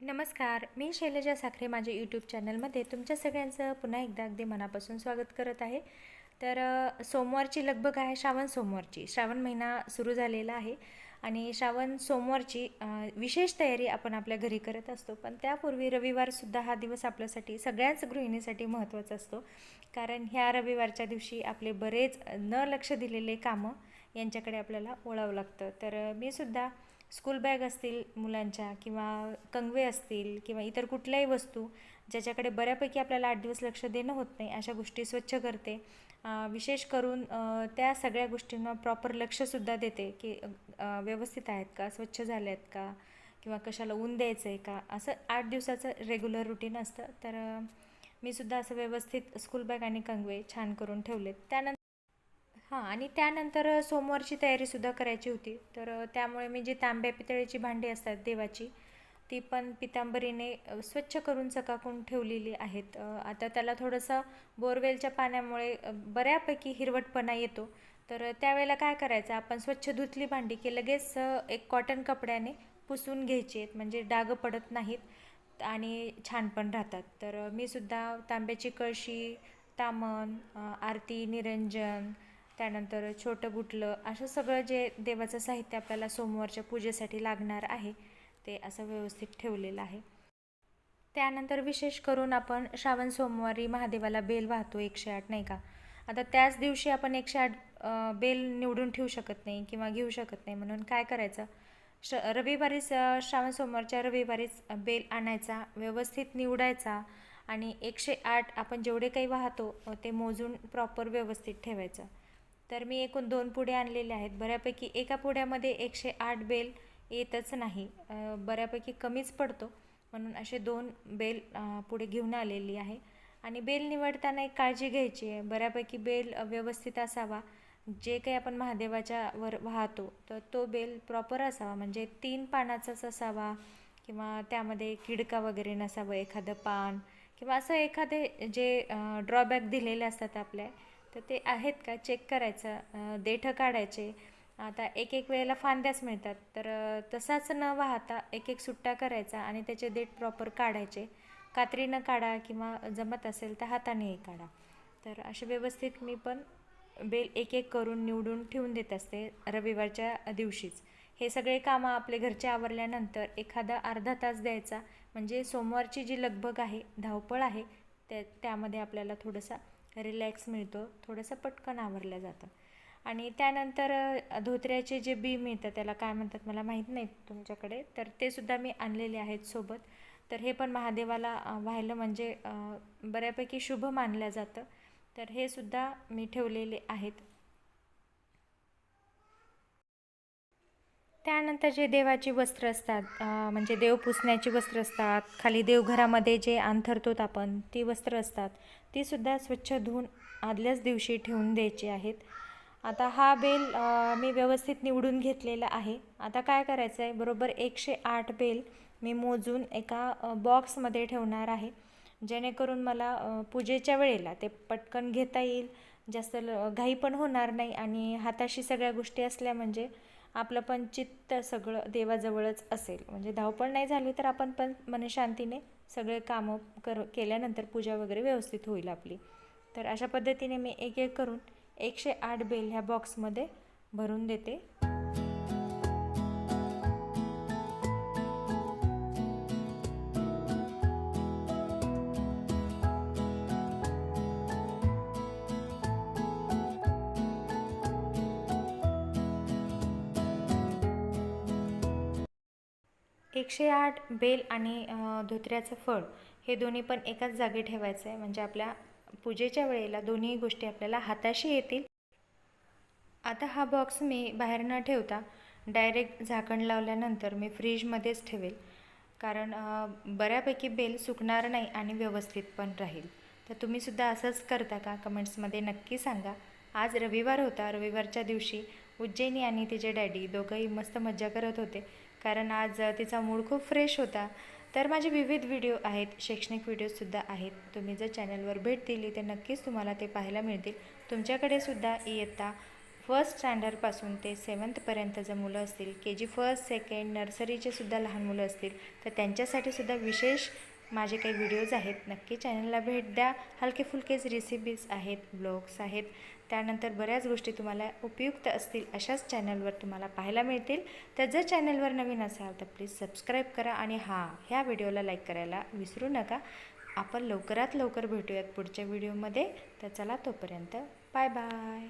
नमस्कार मी शैलजा साखरे माझ्या यूट्यूब चॅनलमध्ये तुमच्या सगळ्यांचं पुन्हा एकदा अगदी मनापासून स्वागत करत आहे. तर सोमवारची लगबग आहे श्रावण सोमवारची. श्रावण महिना सुरू झालेला आहे आणि श्रावण सोमवारची विशेष तयारी आपण आपल्या घरी करत असतो. पण त्यापूर्वी रविवारसुद्धा हा दिवस आपल्यासाठी सगळ्याच गृहिणीसाठी महत्त्वाचा असतो. कारण ह्या रविवारच्या दिवशी आपले बरेच न लक्ष दिलेले कामं यांच्याकडे आपल्याला ओळावं लागतं. तर मी सुद्धा स्कूल बॅग असतील मुलांच्या किंवा कंगवे असतील किंवा इतर कुठल्याही वस्तू ज्याच्याकडे बऱ्यापैकी आपल्याला आठ दिवस लक्ष देणं होत नाही अशा गोष्टी स्वच्छ करते. विशेष करून त्या सगळ्या गोष्टींना प्रॉपर लक्षसुद्धा देते की व्यवस्थित आहेत का स्वच्छ झाले आहेत का किंवा कशाला ऊन द्यायचं आहे का असं आठ दिवसाचं रेग्युलर रुटीन असतं. तर मी सुद्धा असं व्यवस्थित स्कूल बॅग आणि कंगवे छान करून ठेवलेत. त्यानंतर हां आणि त्यानंतर सोमवारची तयारीसुद्धा करायची होती. तर त्यामुळे मी जी तांब्या पितळेची भांडी असतात देवाची ती पण पितांबरीने स्वच्छ करून चकाकून ठेवलेली आहेत. आता त्याला थोडंसं बोरवेलच्या पाण्यामुळे बऱ्यापैकी हिरवटपणा येतो. तर त्यावेळेला काय करायचं आपण स्वच्छ धुतली भांडी की लगेच एक कॉटन कपड्याने पुसून घ्यायची आहेत. म्हणजे डाग पडत नाहीत आणि छान पण राहतात. तर मी सुद्धा तांब्याची कळशी तामण आरती निरंजन त्यानंतर छोटं बुटलं असं सगळं जे देवाचं साहित्य आपल्याला सोमवारच्या पूजेसाठी लागणार आहे ते असं व्यवस्थित ठेवलेलं आहे. त्यानंतर विशेष करून आपण श्रावण सोमवारी महादेवाला बेल वाहतो एकशे आठ नाही का? आता त्याच दिवशी आपण एकशे आठ बेल निवडून ठेवू शकत नाही किंवा घेऊ शकत नाही. म्हणून काय करायचं? श रविवारीच श्रावण सोमवारच्या रविवारीच बेल आणायचा व्यवस्थित निवडायचा आणि एकशे आठ आपण जेवढे काही वाहतो ते मोजून प्रॉपर व्यवस्थित ठेवायचं. तर मी एकूण दोन पुढे आणलेले आहेत. बऱ्यापैकी एका पुढ्यामध्ये एकशे आठ बेल येतच नाही. बऱ्यापैकी कमीच पडतो. म्हणून असे दोन बेल पुढे घेऊन आलेली आहे. आणि बेल निवडताना एक काळजी घ्यायची आहे. बऱ्यापैकी बेल व्यवस्थित असावा. जे काही आपण महादेवाच्या वर वाहतो तर तो बेल प्रॉपर असावा. म्हणजे तीन पानाचाच असावा किंवा त्यामध्ये किडका वगैरे नसावं एखादं पान किंवा असं एखादे जे ड्रॉबॅक दिलेले असतात आपल्या तर ते आहेत का? चेक करायचं. देठं काढायचे. आता एक एक वेळेला फांद्याच मिळतात. तर तसाच न वाहता एक एक सुट्टा करायचा आणि त्याचे देठ प्रॉपर काढायचे. कात्रीनं काढा किंवा जमत असेल तर हातानेही काढा. तर असे व्यवस्थित मी पण बेल एक एक करून निवडून ठेवून देत असते रविवारच्या दिवशीच. हे सगळे कामं आपले घरचे आवरल्यानंतर एखादा अर्धा तास द्यायचा. म्हणजे सोमवारची जी लगबग आहे धावपळ आहे त्या त्यामध्ये आपल्याला थोडंसं रिलॅक्स मिळतो थोडंसं पटकन आवरलं जातं. आणि त्यानंतर धोत्र्याचे जे बी मिळतं त्याला काय म्हणतात मला माहीत नाही तुमच्याकडे तर ते सुद्धा मी आणलेले आहेत सोबत. तर हे पण महादेवाला व्हायला म्हणजे बऱ्यापैकी शुभ मानलं जातं. तर हे सुद्धा मी ठेवलेले आहेत. त्यानंतर जे देवाची वस्त्र असतात म्हणजे देव पुसण्याची वस्त्र असतात खाली देवघरामध्ये जे अंथरतोत आपण ती वस्त्र असतात ती सुद्धा स्वच्छ धुवून आदल्याच दिवशी ठेवून द्यायची आहेत. आता हा बेल मी व्यवस्थित निवडून घेतलेला आहे. आता काय करायचं आहे? बरोबर एकशे आठ बेल मी मोजून एका बॉक्समध्ये ठेवणार आहे. जेणेकरून मला पूजेच्या वेळेला ते पटकन घेता येईल. जास्त ल घाई पण होणार नाही आणि हाताशी सगळ्या गोष्टी असल्या म्हणजे आपलं पण चित्त सगळं देवाजवळच असेल. म्हणजे धावपळ नाही झाली तर आपण पण मनशांतीने सगळे कामं कर केल्यानंतर पूजा वगैरे व्यवस्थित होईल आपली. तर अशा पद्धतीने मी एक एक करून एकशे आठ बेल ह्या बॉक्समध्ये भरून देते. एकशे आठ बेल आणि धोत्र्याचं फळ हे दोन्ही पण एकाच जागी ठेवायचं आहे म्हणजे आपल्या पूजेच्या वेळेला दोन्ही गोष्टी आपल्याला हाताशी येतील. आता हा बॉक्स मी बाहेर न ठेवता डायरेक्ट झाकण लावल्यानंतर मी फ्रीजमध्येच ठेवेल. कारण बऱ्यापैकी बेल सुकणार नाही आणि व्यवस्थित पण राहील. तर तुम्हीसुद्धा असंच करता का? कमेंट्समध्ये नक्की सांगा. आज रविवार होता. रविवारच्या दिवशी उज्जैनी आणि तिचे डॅडी दोघंही मस्त मज्जा करत होते. कारण आज तिचा मूड खूप फ्रेश होता. तर माझे विविध व्हिडिओ आहेत शैक्षणिक व्हिडिओसुद्धा आहेत. तुम्ही जर चॅनलवर भेट दिली तर नक्कीच तुम्हाला ते पाहायला मिळतील. तुमच्याकडे सुद्धा इयत्ता फर्स्ट स्टँडर्डपासून ते सेवन्थपर्यंत जर मुलं असतील के जी फर्स्ट सेकंड नर्सरीचे सुद्धा लहान मुलं असतील तर त्यांच्यासाठी सुद्धा विशेष माझे काही व्हिडिओज आहेत. नक्की चॅनलला भेट द्या. हलके फुलकेच रेसिपीज आहेत ब्लॉग्स आहेत. त्यानंतर बऱ्याच गोष्टी तुम्हाला उपयुक्त असतील अशाच चॅनलवर तुम्हाला पाहायला मिळतील. तर जर चॅनलवर नवीन असाल तर प्लीज सबस्क्राईब करा आणि हां ह्या व्हिडिओला लाईक करायला विसरू नका. आपण लवकरात लवकर भेटूयात पुढच्या व्हिडिओमध्ये. तर चला तोपर्यंत बाय बाय.